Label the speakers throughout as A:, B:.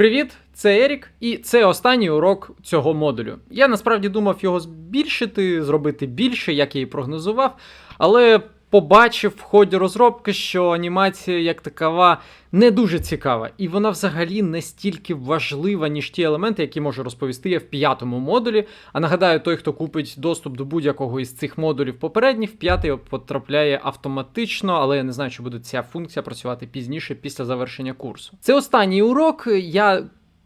A: Привіт, це Ерік, і це останній урок цього модулю. Я насправді думав його збільшити, зробити більше, як я і прогнозував, але побачив в ході розробки, що анімація як такова не дуже цікава, і вона взагалі не стільки важлива, ніж ті елементи, які можу розповісти я в п'ятому модулі. А нагадаю, той, хто купить доступ до будь-якого із цих модулів попередніх, в п'ятий потрапляє автоматично, але я не знаю, чи буде ця функція працювати пізніше після завершення курсу. Це останній урок. Я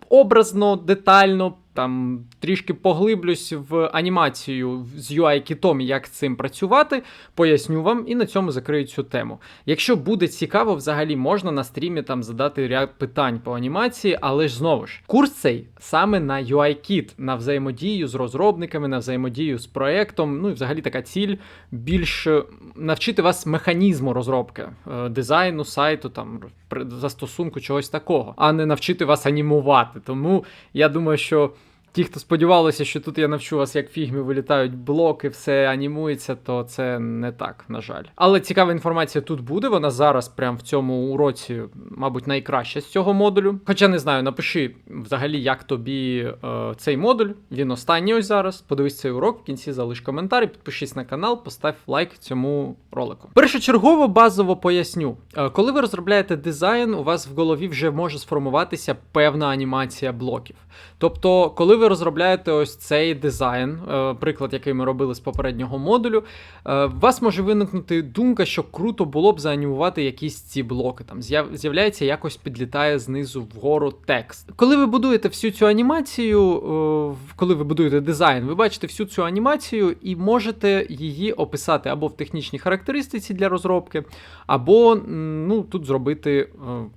A: образно, детально. Там трішки поглиблюсь в анімацію з UI-кітом, як з цим працювати, поясню вам і на цьому закрию цю тему. Якщо буде цікаво, взагалі можна на стрімі там задати ряд питань по анімації, але ж знову ж, курс цей саме на UI-кіт, на взаємодію з розробниками, на взаємодію з проектом. Ну і взагалі така ціль більш е, навчити вас механізму розробки, е, дизайну, сайту, там застосунку чогось такого, а не навчити вас анімувати. Тому я думаю, що. Ті, хто сподівалися, що тут я навчу вас, як фігмі вилітають блоки, все анімується, то це не так, на жаль. Але цікава інформація тут буде. Вона зараз, прямо в цьому уроці, мабуть, найкраща з цього модулю. Хоча не знаю, напиши взагалі, як тобі е, цей модуль. Він останній ось зараз. Подивись цей урок, в кінці залиш коментар, підпишись на канал, постав лайк цьому ролику. Першочергово базово поясню. Е, Коли ви розробляєте дизайн, у вас в голові вже може сформуватися певна анімація блоків. Тобто, коли ви розробляєте ось цей дизайн, е, приклад, який ми робили з попереднього модулю, е, у вас може виникнути думка, що круто було б заанімувати якісь ці блоки. Там з'являється якось підлітає знизу вгору текст. Коли ви будуєте всю цю анімацію, е, коли ви будуєте дизайн, ви бачите всю цю анімацію і можете її описати або в технічній характеристиці для розробки, або ну, тут зробити,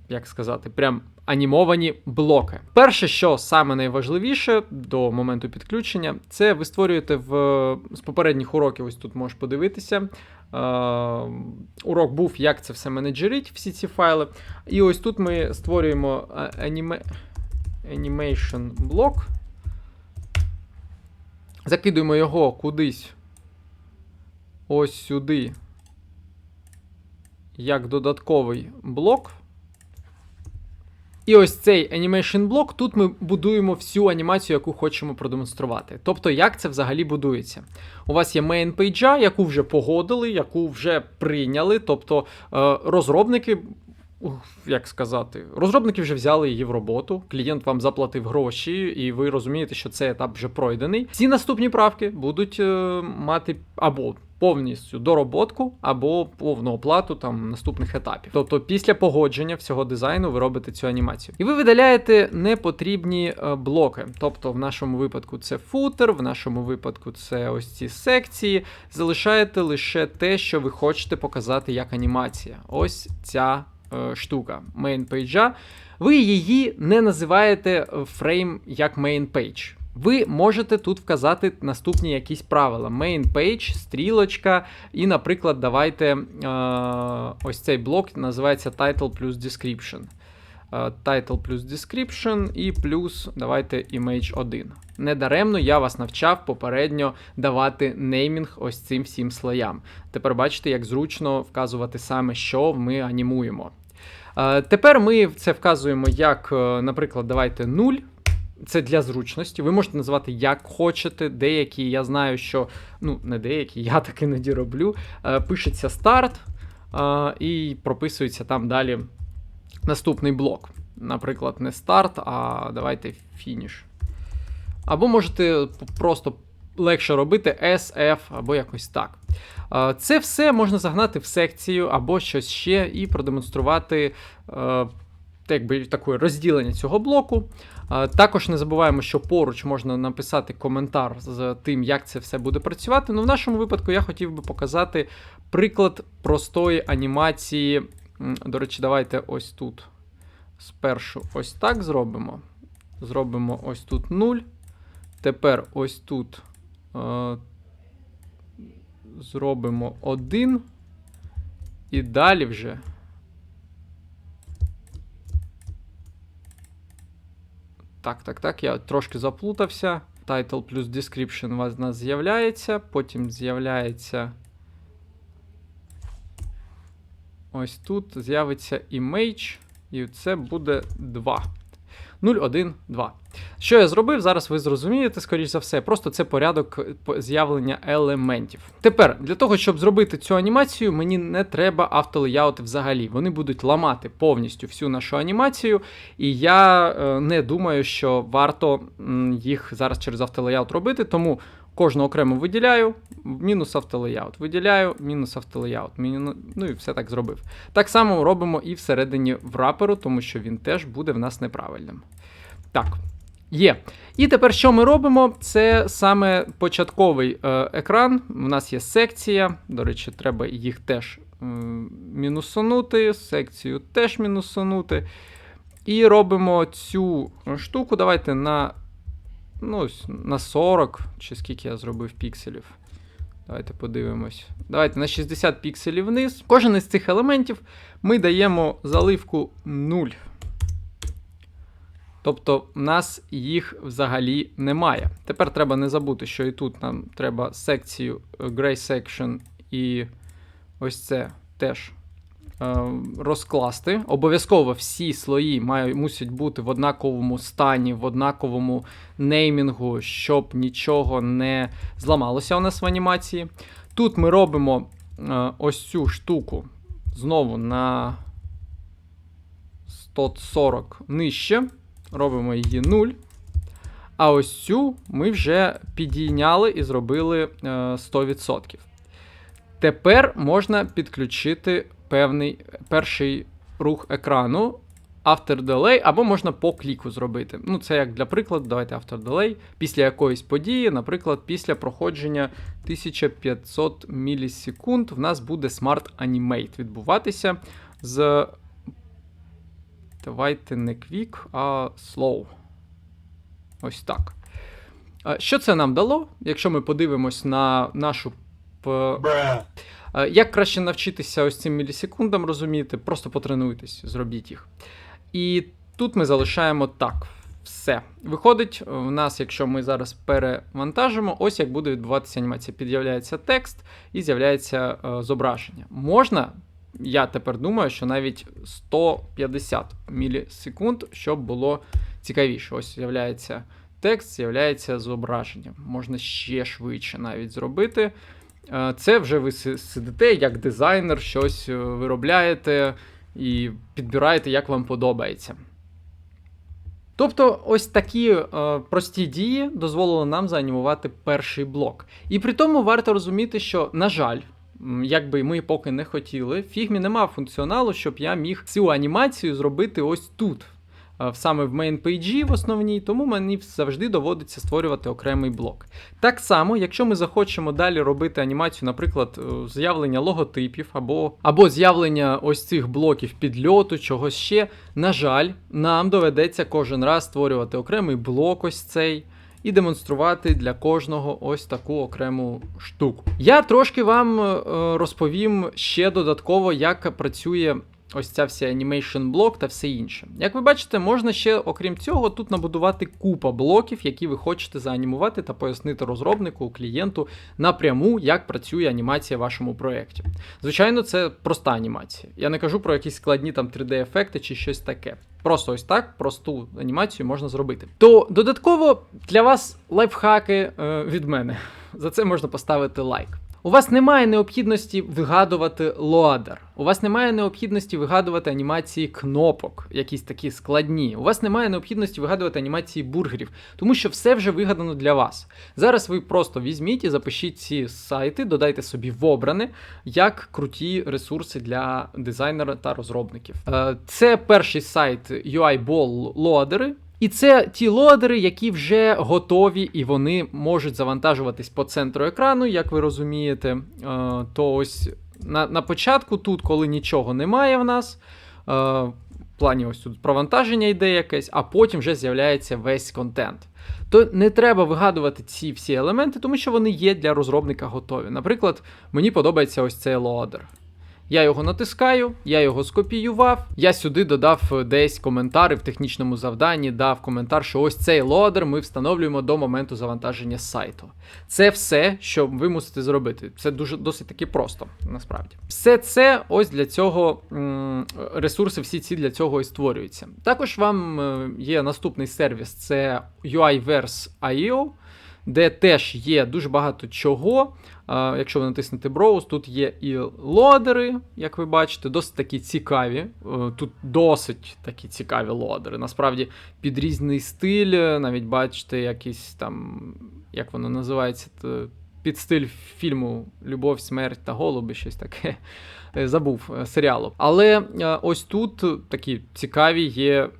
A: як сказати, прям анімовані блоки. Перше, що саме найважливіше до моменту підключення, це ви створюєте в з попередніх уроків. Ось тут можеш подивитися. Е, урок був, як це все менеджерить, всі ці файли. І ось тут ми створюємо е, аніме... animation блок. Закидуємо його кудись ось сюди, як додатковий блок. І ось цей animation блок, тут ми будуємо всю анімацію, яку хочемо продемонструвати. Тобто, як це взагалі будується? У вас є main page, яку вже погодили, яку вже прийняли. Тобто е, розробники, як сказати, розробники вже взяли її в роботу, клієнт вам заплатив гроші, і ви розумієте, що цей етап вже пройдений. Всі наступні правки будуть е, мати або повністю дороботку або повну оплату там наступних етапів. Тобто, після погодження всього дизайну ви робите цю анімацію. І ви видаляєте непотрібні е, блоки. Тобто, в нашому випадку це футер, в нашому випадку це ось ці секції. Залишаєте лише те, що ви хочете показати як анімація. Ось ця е, штука main page. Ви її не називаєте фрейм як main page. Ви можете тут вказати наступні якісь правила: main page, стрілочка, і, наприклад, давайте е, ось цей блок називається title плюс description. Е, title плюс description і плюс давайте image 1. Недаремно я вас навчав попередньо давати неймінг ось цим всім слоям. Тепер бачите, як зручно вказувати саме, що ми анімуємо. Е, Тепер ми це вказуємо як, наприклад, давайте 0. Це для зручності. Ви можете називати як хочете. Деякі, я знаю, що ну не деякі, я так іноді роблю. Е, Пишеться старт е, і прописується там далі наступний блок. Наприклад, не старт, а давайте фініш. Або можете просто легше робити SF або якось так. Е, Це все можна загнати в секцію або щось ще і продемонструвати якби таке розділення цього блоку. Також не забуваємо, що поруч можна написати коментар з тим, як це все буде працювати. Ну, в нашому випадку я хотів би показати приклад простої анімації. До речі, давайте ось тут спершу ось так зробимо. Зробимо ось тут 0. Тепер ось тут е, зробимо 1. І далі вже. Так, так, так, я трошки заплутався. Title плюс description у вас у нас з'являється, потім з'являється. Ось тут з'явиться image, і це буде 2. 0, 1, 2. Що я зробив? Зараз ви зрозумієте, скоріш за все. Просто це порядок з'явлення елементів. Тепер, для того, щоб зробити цю анімацію, мені не треба автолеяути взагалі. Вони будуть ламати повністю всю нашу анімацію, і я е, не думаю, що варто їх зараз через автолеяут робити, тому кожну окремо виділяю, мінус автолеяут, виділяю, мінус автолеяут, міну... ну і все так зробив. Так само робимо і всередині враперу, тому що він теж буде в нас неправильним. Так, є. І тепер що ми робимо? Це саме початковий е, екран. У нас є секція. До речі, треба їх теж мінусанути, секцію теж мінусанути. І робимо цю штуку. Давайте на, ну, на 40, чи скільки я зробив пікселів. Давайте подивимось. Давайте на 60 пікселів вниз. Кожен із цих елементів ми даємо заливку 0. Тобто в нас їх взагалі немає. Тепер треба не забути, що і тут нам треба секцію е, Gray Section і ось це теж е, розкласти. Обов'язково всі слої мають, мусять бути в однаковому стані, в однаковому неймінгу, щоб нічого не зламалося у нас в анімації. Тут ми робимо е, ось цю штуку знову на 140 нижче. Робимо її 0. А ось цю ми вже підійняли і зробили е, 100%. Тепер можна підключити певний перший рух екрану After Delay, або можна по кліку зробити. Ну, це як для прикладу, давайте After Delay. Після якоїсь події, наприклад, після проходження 1500 мілісекунд, в нас буде Smart Animate відбуватися з. Давайте не Quick, а Slow. Ось так. Що це нам дало? Якщо ми подивимось на нашу. Як краще навчитися ось цим мілісекундам розуміти, просто потренуйтесь, зробіть їх. І тут ми залишаємо так. Все. Виходить, в нас, якщо ми зараз перевантажимо, ось як буде відбуватися анімація. Під'являється текст і з'являється е, зображення. Можна, я тепер думаю, що навіть 150 мілісекунд, щоб було цікавіше. Ось з'являється текст, з'являється зображення. Можна ще швидше навіть зробити. Е, Це вже ви сидите як дизайнер, щось е, виробляєте і підбираєте, як вам подобається. Тобто, ось такі е, прості дії дозволили нам заанімувати перший блок. І при тому варто розуміти, що, на жаль, як би ми поки не хотіли, в фігмі немає функціоналу, щоб я міг цю анімацію зробити ось тут. Саме в мейн-пейджі в основній, тому мені завжди доводиться створювати окремий блок. Так само, якщо ми захочемо далі робити анімацію, наприклад, е, з'явлення логотипів або, або з'явлення ось цих блоків підльоту, чогось ще, на жаль, нам доведеться кожен раз створювати окремий блок ось цей. І демонструвати для кожного ось таку окрему штуку. Я трошки вам е, розповім ще додатково, як працює ось ця вся animation блок та все інше. Як ви бачите, можна ще, окрім цього, тут набудувати купа блоків, які ви хочете заанімувати та пояснити розробнику, клієнту напряму, як працює анімація в вашому проєкті. Звичайно, це проста анімація. Я не кажу про якісь складні там 3D-ефекти чи щось таке. Просто ось так, просту анімацію можна зробити. То додатково для вас лайфхаки е, від мене. За це можна поставити лайк. У вас немає необхідності вигадувати лоадер. У вас немає необхідності вигадувати анімації кнопок, якісь такі складні. У вас немає необхідності вигадувати анімації бургерів, тому що все вже вигадано для вас. Зараз ви просто візьміть і запишіть ці сайти, додайте собі в обране як круті ресурси для дизайнера та розробників. Е, Це перший сайт UIBall лоадери. І це ті лоадери, які вже готові і вони можуть завантажуватись по центру екрану, як ви розумієте. Е, То ось на, на початку, тут, коли нічого немає в нас, е, в плані ось тут провантаження йде якесь, а потім вже з'являється весь контент. То не треба вигадувати ці всі елементи, тому що вони є для розробника готові. Наприклад, мені подобається ось цей лоадер. Я його натискаю, я його скопіював. Я сюди додав е, десь коментар в технічному завданні, дав коментар, що ось цей лодер ми встановлюємо до моменту завантаження сайту. Це все, що ви мусите зробити. Це дуже досить таки просто, насправді. Все це ось для цього ресурси, всі ці для цього і створюються. Також вам е, є наступний сервіс, це UIverse.io, де теж є дуже багато чого. Якщо ви натиснете Browse, тут є і лодери, як ви бачите, досить такі цікаві. Е, Тут досить такі цікаві лодери. Насправді під різний стиль, навіть бачите, якийсь там, як воно називається, під стиль фільму Любов, смерть та голуби, щось таке. Е, Забув е, серіалу. Але ось тут такі цікаві є.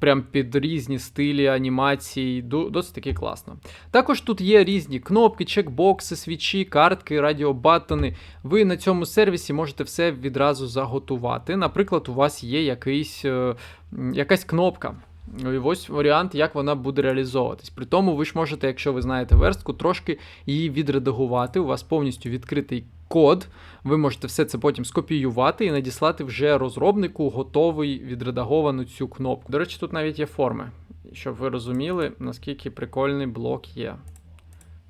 A: Прям під різні стилі анімацій, досить таки класно. Також тут є різні кнопки, чекбокси, свічі, картки, радіобаттони. Ви на цьому сервісі можете все відразу заготувати. Наприклад, у вас є якийсь, е, якась кнопка. І ось варіант, як вона буде реалізовуватись. При тому ви ж можете, якщо ви знаєте верстку, трошки її відредагувати. У вас повністю відкритий код. Ви можете все це потім скопіювати і надіслати вже розробнику готовий відредаговану цю кнопку. До речі, тут навіть є форми, щоб ви розуміли, наскільки прикольний блок є.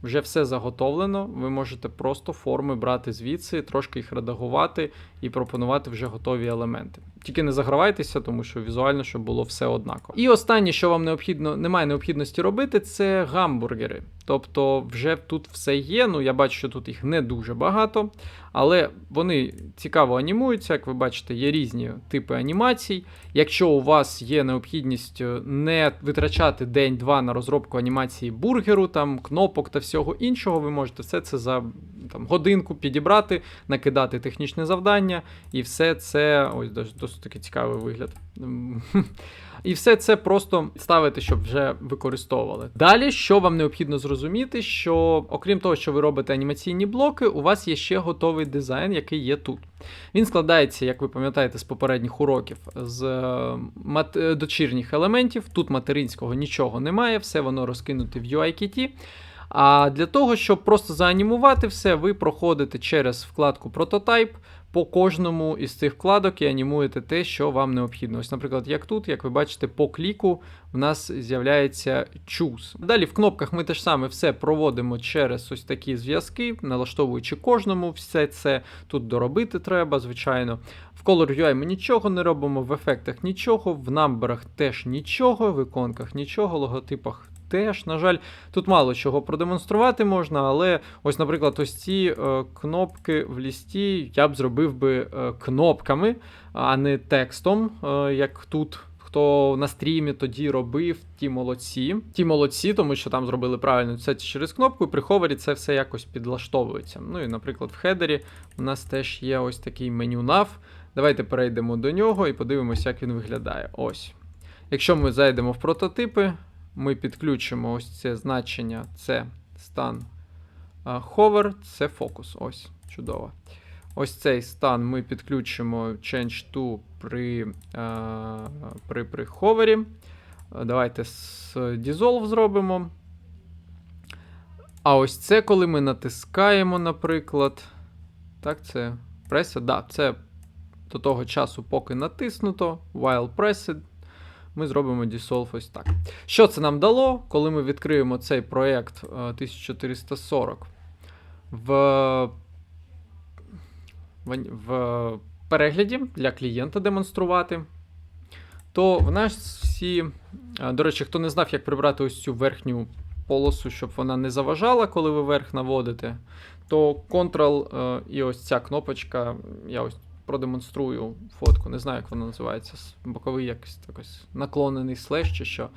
A: Вже все заготовлено, ви можете просто форми брати звідси, трошки їх редагувати і пропонувати вже готові елементи. Тільки не загравайтеся, тому що візуально, щоб було все однаково. І останнє, що вам необхідно, немає необхідності робити, це гамбургери. Тобто, вже тут все є. Ну, я бачу, що тут їх не дуже багато, але вони цікаво анімуються. Як ви бачите, є різні типи анімацій. Якщо у вас є необхідність е, не витрачати день-два на розробку анімації бургеру, там кнопок та всього іншого, ви можете все це за там, годинку підібрати, накидати технічне завдання, і все це ось досить таки цікавий вигляд. І все це просто ставити, щоб вже використовували. Далі, що вам необхідно зрозуміти, що окрім того, що ви робите анімаційні блоки, у вас є ще готовий дизайн, який є тут. Він складається, як ви пам'ятаєте, з попередніх уроків з е, мат- е, дочірніх елементів. Тут материнського нічого немає, все воно розкинуте в UIKit. А для того, щоб просто заанімувати все, ви проходите через вкладку Прототайп по кожному із цих вкладок і анімуєте те, що вам необхідно. Ось, наприклад, як тут, як ви бачите, по кліку в нас з'являється Choose. Далі в кнопках ми теж саме все проводимо через ось такі зв'язки, налаштовуючи кожному все це. Тут доробити треба, звичайно. В Color UI ми нічого не робимо, в ефектах нічого, в намберах теж нічого, в іконках нічого, логотипах теж. На жаль, тут мало чого продемонструвати можна, але ось, наприклад, ось ці е, кнопки в лісті я б зробив би е, кнопками, а не текстом, е, як тут. Хто на стрімі тоді робив, ті молодці. Ті молодці, тому що там зробили правильно це через кнопку, і при ховері це все якось підлаштовується. Ну і, наприклад, в хедері у нас теж є ось такий меню nav. Давайте перейдемо до нього і подивимося, як він виглядає. Ось. Якщо ми зайдемо в прототипи, ми підключимо ось це значення, це стан hover, це фокус. Ось, чудово. Ось цей стан ми підключимо change to при, а, при, при ховері. Давайте з dissolve зробимо. А ось це, коли ми натискаємо, наприклад. Так, це pressed, да, це до того часу, поки натиснуто, while pressed, ми зробимо dissolve ось так. Що це нам дало, коли ми відкриємо цей проєкт е, 1440 в, в, в перегляді для клієнта демонструвати, то в нас всі. е, До речі, хто не знав, як прибрати ось цю верхню полосу, щоб вона не заважала, коли ви вверх наводите, то Ctrl е, і ось ця кнопочка, я ось продемонструю фотку, не знаю, як вона називається, боковий якось такось наклонений слеш чи що.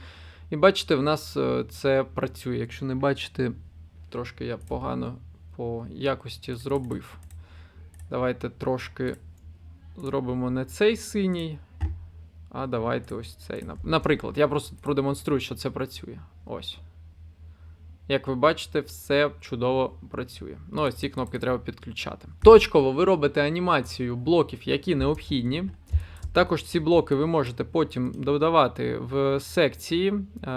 A: І бачите, в нас е, це працює. Якщо не бачите, трошки я погано по якості зробив. Давайте трошки зробимо не цей синій, а давайте ось цей. Наприклад, я просто продемонструю, що це працює. Ось. Як ви бачите, все чудово працює. Ну, ось ці кнопки треба підключати. Точково ви робите анімацію блоків, які необхідні. Також ці блоки ви можете потім додавати в секції, е,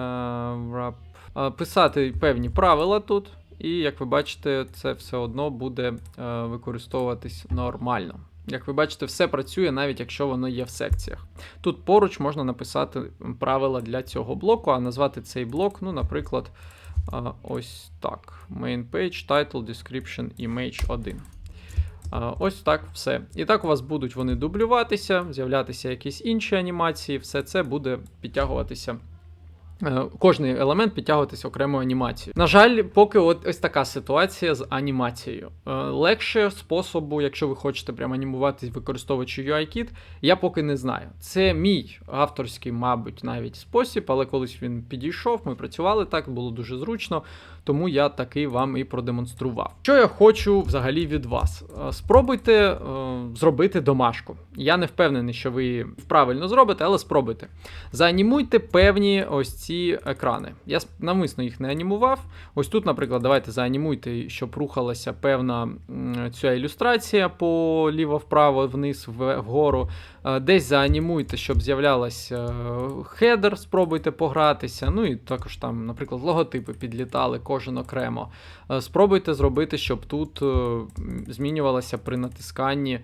A: е, писати певні правила тут, і як ви бачите, це все одно буде е, використовуватись нормально. Як ви бачите, все працює, навіть якщо воно є в секціях. Тут поруч можна написати правила для цього блоку, а назвати цей блок, ну, наприклад, ось так: Main page, title, description, image 1. А, Ось так все. І так у вас будуть вони дублюватися, з'являтися якісь інші анімації, все це буде підтягуватися. Е, Кожний елемент підтягуватися окремою анімацією. На жаль, поки от ось така ситуація з анімацією. Е, Легше способу, якщо ви хочете прямо анімуватись, використовуючи UI-Kit, я поки не знаю. Це мій авторський, мабуть, навіть спосіб, але колись він підійшов, ми працювали так, було дуже зручно, тому я такий вам і продемонстрував. Що я хочу взагалі від вас? Е, Спробуйте е, зробити домашку. Я не впевнений, що ви правильно зробите, але спробуйте. Заанімуйте певні ось ці екрани. Я навмисно їх не анімував. Ось тут, наприклад, давайте заанімуйте, щоб рухалася певна ця ілюстрація по ліво-вправо, вниз, вгору. Е, Десь заанімуйте, щоб з'являлася е, хедер, спробуйте погратися. Ну і також там, наприклад, логотипи підлітали кожен окремо. Е, Спробуйте зробити, щоб тут змінювалося при натисканні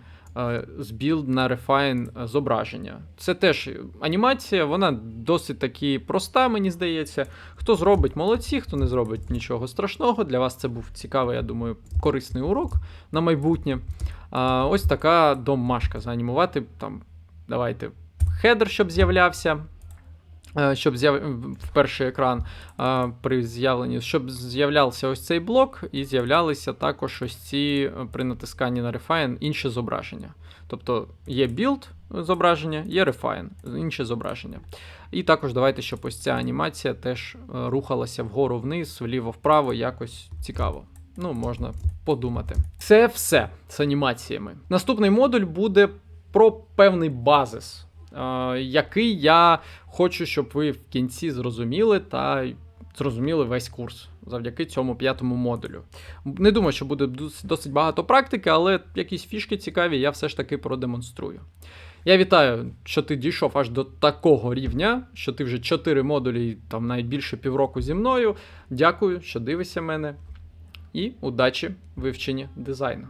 A: з build на refine зображення. Це теж анімація, вона досить таки проста, мені здається. Хто зробить, молодці, хто не зробить нічого страшного. Для вас це був цікавий, я думаю, корисний урок на майбутнє. Ось така домашка заанімувати. Там, давайте хедер, щоб з'являвся. е, Щоб з'яв... в перший екран а, при з'явленні, щоб з'являвся ось цей блок, і з'являлися також ось ці е, при натисканні на Refine інші зображення. Тобто є build зображення, є Refine, інші зображення. І також давайте, щоб ось ця анімація теж е, рухалася вгору вниз, вліво-вправо, якось цікаво. Ну, можна подумати. Це все з анімаціями. Наступний модуль буде про певний базис, е, який я хочу, щоб ви в кінці зрозуміли та зрозуміли весь курс завдяки цьому п'ятому модулю. Не думаю, що буде досить багато практики, але якісь фішки цікаві я все ж таки продемонструю. Я вітаю, що ти дійшов аж до такого рівня, що ти вже 4 модулі, там навіть більше півроку зі мною. Дякую, що дивишся мене. І удачі в вивченні дизайну.